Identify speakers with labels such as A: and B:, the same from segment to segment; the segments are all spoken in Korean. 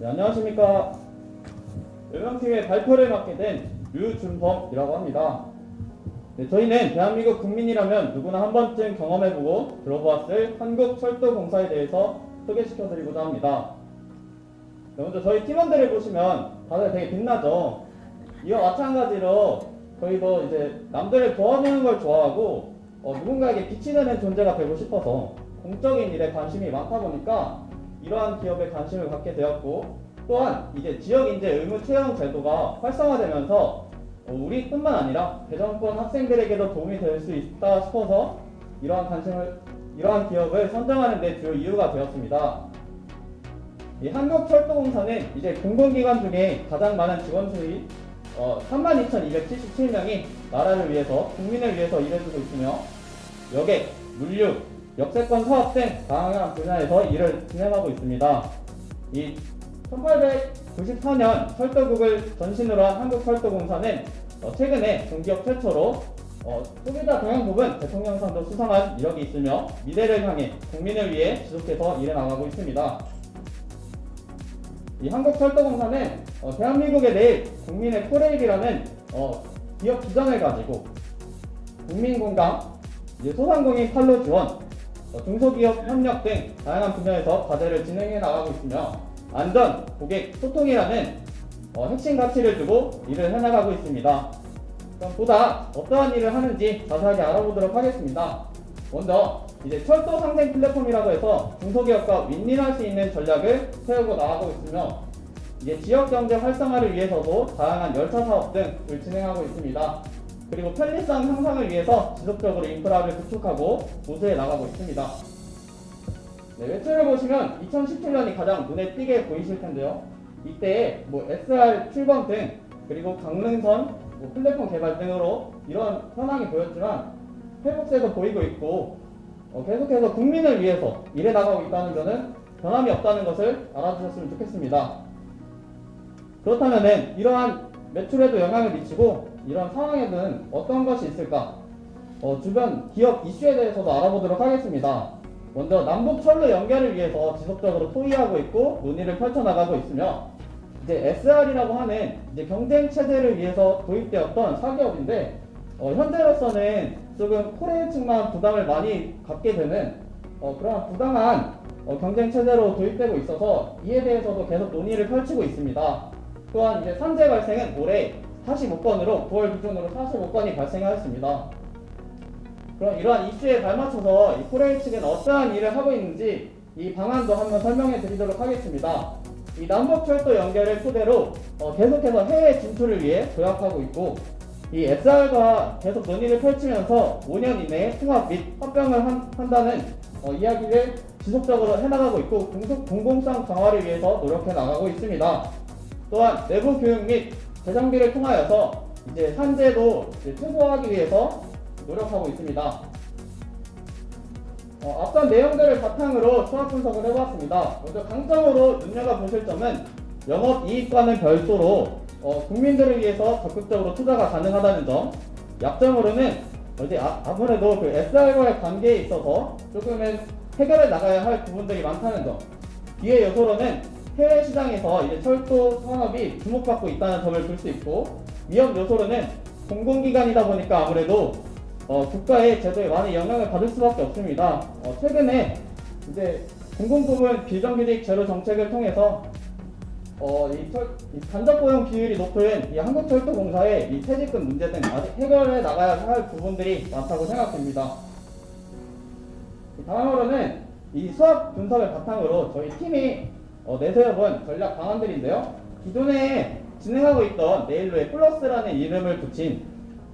A: 네, 안녕하십니까. 열강팀의 발표를 맡게 된 류준범이라고 합니다. 네, 저희는 대한민국 국민이라면 누구나 한 번쯤 경험해보고 들어보았을 한국철도공사에 대해서 소개시켜드리고자 합니다. 네, 먼저 저희 팀원들을 보시면 다들 되게 빛나죠. 이와 마찬가지로 저희도 이제 남들을 도와주는 걸 좋아하고 어, 누군가에게 빛이 되는 존재가 되고 싶어서 공적인 일에 관심이 많다 보니까 이러한 기업에 관심을 갖게 되었고 또한 이제 지역 인재 의무 채용 제도가 활성화되면서 어, 우리뿐만 아니라 대전권 학생들에게도 도움이 될 수 있다 싶어서 이러한 관심을 이러한 기업을 선정하는 데 주요 이유가 되었습니다. 이 한국철도공사는 이제 공공기관 중에 가장 많은 직원 수이 어, 32,277명이 나라를 위해서 국민을 위해서 일해주고 있으며 여객, 물류, 역세권 사업 등 다양한 분야에서 일을 진행하고 있습니다. 이 1894년 철도국을 전신으로 한 한국철도공사는 어, 최근에 중기업 최초로 어, 소비자 경영 부분 대통령상도 수상한 이력이 있으며 미래를 향해 국민을 위해 지속해서 일해 나가고 있습니다. 이 한국철도공사는 어, 대한민국의 내일 국민의 코레일이라는 어, 기업 기장을 가지고 국민공감, 소상공인 판로 지원, 어, 중소기업 협력 등 다양한 분야에서 과제를 진행해 나가고 있으며 안전, 고객, 소통이라는 어, 핵심 가치를 두고 일을 해나가고 있습니다. 그럼 보다 어떠한 일을 하는지 자세하게 알아보도록 하겠습니다. 먼저 이제 철도 상생 플랫폼이라고 해서 중소기업과 윈윈할 수 있는 전략을 세우고 나가고 있으며 이제 지역 경제 활성화를 위해서도 다양한 열차 사업 등을 진행하고 있습니다. 그리고 편리성 향상을 위해서 지속적으로 인프라를 구축하고 보수해 나가고 있습니다. 네, 매출을 보시면 2017년이 가장 눈에 띄게 보이실 텐데요. 이때 뭐 SR 출범 등 그리고 강릉선 뭐 플랫폼 개발 등으로 이런 현황이 보였지만 회복세도 보이고 있고 어, 계속해서 국민을 위해서 일해 나가고 있다는 점은 변함이 없다는 것을 알아주셨으면 좋겠습니다. 그렇다면 이러한 매출에도 영향을 미치고 이런 상황에는 어떤 것이 있을까? 어, 주변 기업 이슈에 대해서도 알아보도록 하겠습니다. 먼저 남북 철로 연결을 위해서 지속적으로 토의하고 있고 논의를 펼쳐나가고 있으며 이제 SR이라고 하는 이제 경쟁 체제를 위해서 도입되었던 사기업인데 어, 현재로서는 조금 코레일 측만 부담을 많이 갖게 되는 어, 그런 부당한 어, 경쟁 체제로 도입되고 있어서 이에 대해서도 계속 논의를 펼치고 있습니다. 또한 이제 산재 발생은 올해 45건으로 9월 기준으로 45건이 발생하였습니다. 그럼 이러한 이슈에 발맞춰서 이 코레일 측은 어떠한 일을 하고 있는지 이 방안도 한번 설명해 드리도록 하겠습니다. 이 남북철도 연결을 토대로 어, 계속해서 해외 진출을 위해 도약하고 있고 이 SR과 계속 논의를 펼치면서 5년 이내에 통합 및 합병을 한, 한다는 어, 이야기를 지속적으로 해나가고 있고 공공성 강화를 위해서 노력해 나가고 있습니다. 또한 내부 교육 및 재정비를 통하여서 이제 산재도 이제 최소화하기 위해서 노력하고 있습니다. 어, 앞선 내용들을 바탕으로 수학 분석을 해보았습니다. 먼저 강점으로 눈여겨보실 점은 영업 이익과는 별도로 어, 국민들을 위해서 적극적으로 투자가 가능하다는 점. 약점으로는 이제 아, 아무래도 그 SR과의 관계에 있어서 조금은 해결해 나가야 할 부분들이 많다는 점. 뒤의 요소로는 해외 시장에서 이제 철도 산업이 주목받고 있다는 점을 볼 수 있고 위험 요소로는 공공기관이다 보니까 아무래도 어, 국가의 제도에 많은 영향을 받을 수밖에 없습니다. 어, 최근에 이제 공공부문 비정규직 제로 정책을 통해서 어, 이, 철, 이 간접 고용 비율이 높은 이 한국철도공사의 이 퇴직금 문제 등 아직 해결해 나가야 할 부분들이 많다고 생각됩니다. 다음으로는 이 수학 분석을 바탕으로 저희 팀이 어, 내세워본 전략 방안들인데요. 기존에 진행하고 있던 네일로의 플러스라는 이름을 붙인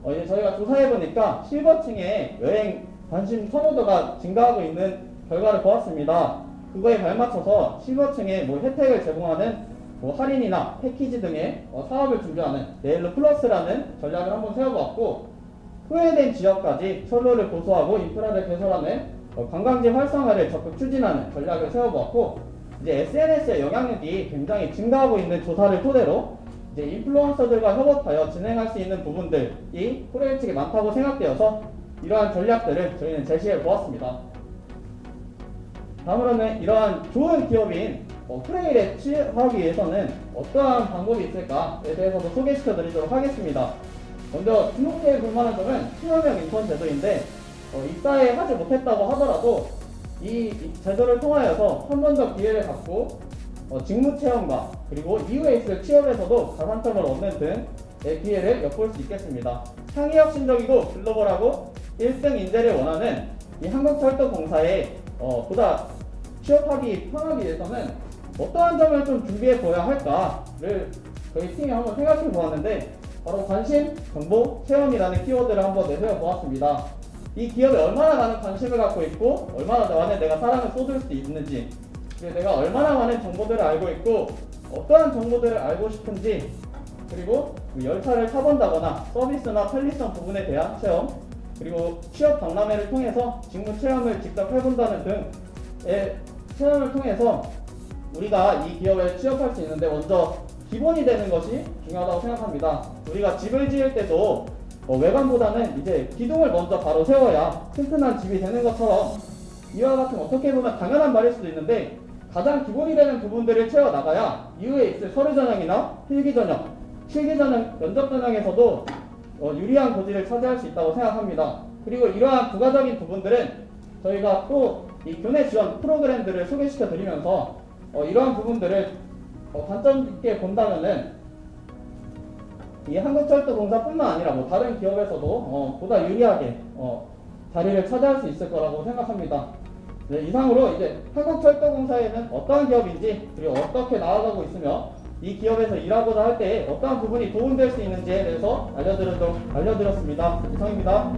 A: 어, 이제 저희가 조사해 보니까 실버층의 여행 관심 선호도가 증가하고 있는 결과를 보았습니다. 그거에 발맞춰서 실버층에 뭐 혜택을 제공하는 뭐 할인이나 패키지 등의 어, 사업을 준비하는 네일로 플러스라는 전략을 한번 세워보았고 후회된 지역까지 철로를 고소하고 인프라를 개설하는 어, 관광지 활성화를 적극 추진하는 전략을 세워보았고 이제 SNS의 영향력이 굉장히 증가하고 있는 조사를 토대로 이제 인플루언서들과 협업하여 진행할 수 있는 부분들이 코레일 측에 많다고 생각되어서 이러한 전략들을 저희는 제시해 보았습니다. 다음으로는 이러한 좋은 기업인 어, 프레일에 취업하기 위해서는 어떠한 방법이 있을까에 대해서도 소개시켜 드리도록 하겠습니다. 먼저 주목해 볼 만한 점은 수요명 인턴 제도인데 어, 입사에 하지 못했다고 하더라도 이, 이 제도를 통하여서 한 번 더 기회를 갖고 어, 직무 체험과 그리고 이후에 있을 취업에서도 가산점을 얻는 등의 기회를 엿볼 수 있겠습니다. 창의혁신적이고 글로벌하고 1등 인재를 원하는 이 한국철도공사에 어, 보다 취업하기 편하기 위해서는 어떠한 점을 좀 준비해 보아야 할까를 저희 팀이 한번 생각해 보았는데 바로 관심, 정보, 체험이라는 키워드를 한번 내세워 보았습니다. 이 기업에 얼마나 많은 관심을 갖고 있고 얼마나 많은 내가 사랑을 쏟을 수 있는지 그리고 내가 얼마나 많은 정보들을 알고 있고 어떠한 정보들을 알고 싶은지 그리고 그 열차를 타본다거나 서비스나 편리성 부분에 대한 체험 그리고 취업 박람회를 통해서 직무 체험을 직접 해본다는 등의 체험을 통해서 우리가 이 기업에 취업할 수 있는데 먼저 기본이 되는 것이 중요하다고 생각합니다. 우리가 집을 지을 때도 어, 외관보다는 이제 기둥을 먼저 바로 세워야 튼튼한 집이 되는 것처럼 이와 같은 어떻게 보면 당연한 말일 수도 있는데 가장 기본이 되는 부분들을 채워 나가야 이후에 있을 서류 전형이나 필기 전형, 실기 전형, 면접 전형에서도 어, 유리한 고지를 차지할 수 있다고 생각합니다. 그리고 이러한 부가적인 부분들은 저희가 또 이 교내 지원 프로그램들을 소개시켜 드리면서 어, 이러한 부분들을 어, 관점 있게 본다면은 이 한국철도공사뿐만 아니라 뭐 다른 기업에서도 어, 보다 유리하게 어, 자리를 차지할 수 있을 거라고 생각합니다. 네, 이상으로 이제 한국철도공사에는 어떠한 기업인지 그리고 어떻게 나아가고 있으며 이 기업에서 일하고자 할 때 어떠한 부분이 도움될 수 있는지에 대해서 알려드리도록 알려드렸습니다. 이상입니다.